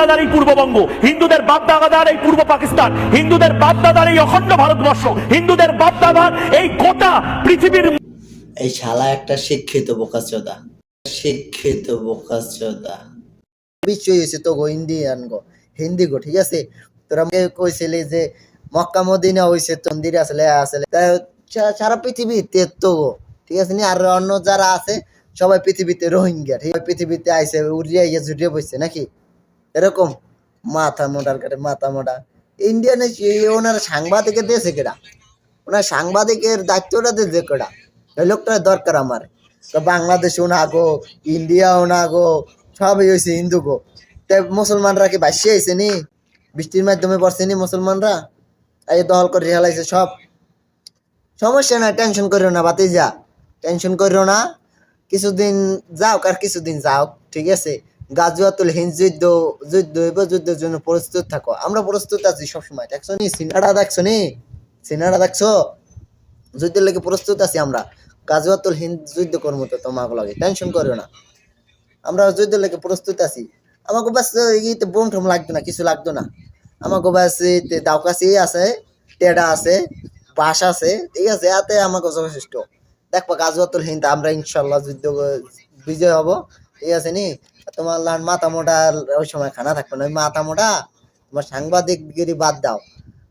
বাপদাদার এই পূর্ববঙ্গ। হিন্দুদের বাপদাদার এই পূর্ব পাকিস্তান। হিন্দুদের বাপদাদার এই অখণ্ড ভারতবর্ষ। হিন্দুদের বাপদাদার এই গোটা পৃথিবীর এই শালা একটা শিক্ষিত বোকাচোদা। শিক্ষিত বোকাচোদা। বিশ্ব হয়েছে তো গো ইন্ডিয়ান গো। হিন্দি গো ঠিক আছে? তোরা আমাকে কইছিলি যে মক্কা মদিনা হইছে তন্দির আসলে আসলে। সারা পৃথিবীতে তো গো ঠিক আছে নি? আর অন্য যারা আছে সবাই পৃথিবীতে রোহিঙ্গা ঠিক পৃথিবীতে আইসে উড়িয়ে ইয়ে জুড়িয়ে বসছে নাকি? এরকম মাথা মোটার কাটে মাথা মোটা। ইন্ডিয়ানে ওনার সাংবাদিকের দিয়েছে কেডা? ওনার সাংবাদিকের দায়িত্বটা দিয়েছে কেডা? এই লোকটার দরকার আমার। তো বাংলাদেশ না গো ইন্ডিয়াও না গো, সবই হয়েছে হিন্দু গো। তাই মুসলমানরা কি বাসি আইছে নি? বৃষ্টির মাধ্যমে পড়ছে নি মুসলমানরা? এই দহল করে হেলাইছে সব। সমস্যা না টেনশন করিও না বাতি যা টেনশন করিও না। কিছুদিন যাও আর কিছুদিন যাও, ঠিক আছে? গাজুয়াতুল হিন্দ যুদ্ধ যুদ্ধ হইব, যুদ্ধের জন্য প্রস্তুত থাকো। আমরা প্রস্তুত আছি সবসময়, দেখছ নি? সিনারা দেখছ নি? সিনারা দেখছ? যুদ্ধের লেগে প্রস্তুত আছি আমরা। গাজুয়াতুল হিন্দ যুদ্ধ করব তো তোমাকে লাগে টেনশন করিও না। আমরা যুদ্ধের লেগে প্রস্তুত আছি। আমাকে বাস ইতে বোম ঠোম লাগতো না, কিছু লাগতো না। আমাকে বাস দাউকাছি আছে, টেডা আছে বাস আছে, ঠিক আছে, এতে আমাকে যথেষ্ট। দেখবা গাজুয়াতুল হিন্দ, আমরা ইনশাল্লাহ যুদ্ধ, বিজয় হব, ঠিক আছে নি? তোমার লান মাথা মোটা ওই সময় খানা থাকবে না। মাথা মোটা তোমার সাংবাদিকগিরি বাদ দাও।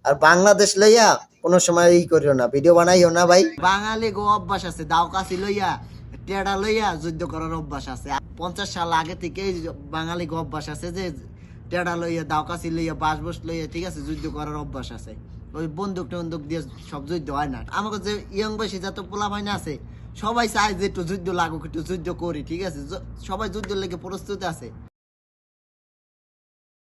আর বাংলাদেশ লইয়া কোনো সময় ই করিও না ভিডিও বানাইও না ভাই। বাঙালি গো অভ্যাস আছে, দাওকাছি লইয়া, টেডা লইয়া যুদ্ধ করার অভ্যাস আছে। পঞ্চাশ সাল আগে থেকে বাঙালি গো অভ্যাস আছে যে, টেডা লইয়া, দাওকাছি লইয়া বাস বস লইয়া, ঠিক আছে, যুদ্ধ করার অভ্যাস আছে। ওই বন্দুক টন্দুক দিয়ে সব যুদ্ধ হয় না। আমাকে যে ইয়ং বয়সী যত পোলা ভাইনা আছে সবাই চায় যে একটু যুদ্ধ লাগুক, একটু যুদ্ধ করি, ঠিক আছে? সবাই যুদ্ধ লেগে প্রস্তুত আছে।